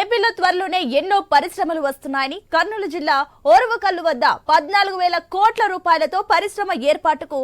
ఏపీలో త్వరలోనే ఎన్నో పరిశ్రమలు వస్తున్నాయని కర్నూలు జిల్లా ఓరవకల్లు వద్ద పద్నాలుగు వేల కోట్ల రూపాయలతో పరిశ్రమ ఏర్పాటుకు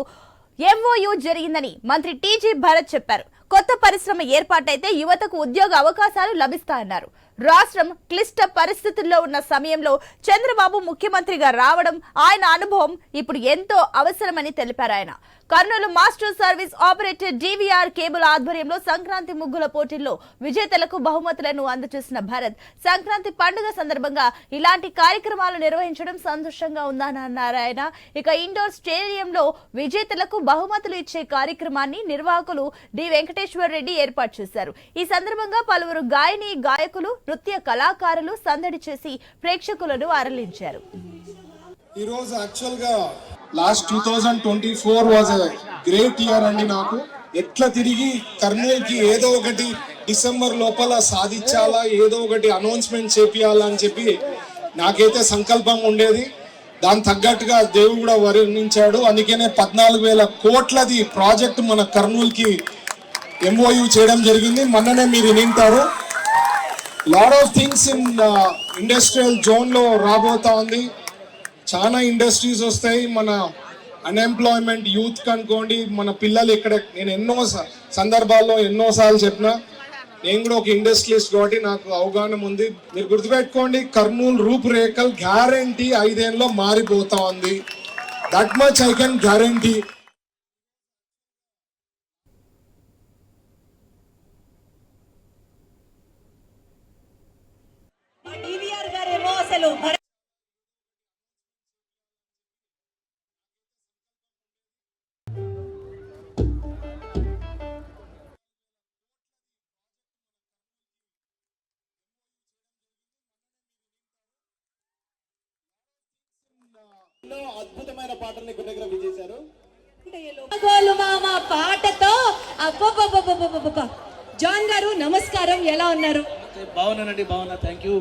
ఎంఓయూ జరిగిందని మంత్రి టీజీ భరత్ చెప్పారు. కొత్త పరిశ్రమ ఏర్పాటైతే యువతకు ఉద్యోగ అవకాశాలు లభిస్తాయన్నారు. రాష్ట్రం క్లిష్ట పరిస్థితుల్లో ఉన్న సమయంలో చంద్రబాబు ముఖ్యమంత్రిగా రావడం ఆయన అనుభవం ఇప్పుడు ఎంతో అవసరమని తెలిపారు ఆయన. Kurnool master service operator DVR cable ఆధ్వర్యంలో సంక్రాంతి ముగ్గుల పోటీల్లో విజేతలకు బహుమతులను అందజేసిన భరత్ సంక్రాంతి పండుగ సందర్భంగా ఇలాంటి కార్యక్రమాలు నిర్వహించడం సంతోషంగా ఉందని అన్నారు ఆయన. ఇక ఇండోర్ స్టేడియంలో విజేతలకు బహుమతులు ఇచ్చే కార్యక్రమాన్ని నిర్వాహకులు డి. వెంకటేశ్వర రెడ్డి ఏర్పాటు చేశారు. ఈ సందర్భంగా పలువురు గాయని గాయకులు నృత్య కళాకారులు సందడి చేసి ప్రేక్షకులను అరలించారు. ఈరోజు యాక్చువల్గా last two thousand twenty four was great year అండి నాకు. ఎట్లా తిరిగి కర్నూలుకి ఏదో ఒకటి డిసెంబర్ లోపల సాధించాలా ఏదో ఒకటి అనౌన్స్మెంట్ చేపియాలా అని చెప్పి నాకైతే సంకల్పం ఉండేది. దాని తగ్గట్టుగా దేవుడు కూడా వర్ణించాడు. అందుకనే పద్నాలుగు వేల కోట్లది ప్రాజెక్ట్ మన కర్నూలుకి ఎంఓయూ చేయడం జరిగింది. మొన్ననే మీరు వింటారు lot of things in industrial జోన్లో రాబోతా ఉంది. చాలా ఇండస్ట్రీస్ వస్తాయి. మన అన్ఎంప్లాయ్మెంట్ యూత్ కనుకోండి మన పిల్లలు ఇక్కడ నేను ఎన్నో స- సందర్భాల్లో ఎన్నోసార్లు చెప్పిన నేను కూడా ఒక ఇండస్ట్రియలిస్ట్ కాబట్టి నాకు అవగాహన ఉంది. మీరు గుర్తుపెట్టుకోండి కర్నూలు రూపురేఖలు గ్యారంటీ ఐదేళ్ళలో మారిపోతా ఉంది. That much I can guarantee అసలు ఎన్నో అద్భుతమైన పాటల్ని చేశారు గోలు మామ పాటతో. జాన్ గారు నమస్కారం. ఎలా ఉన్నారు? బాగున్నానండి. బాగున్నా. Thank you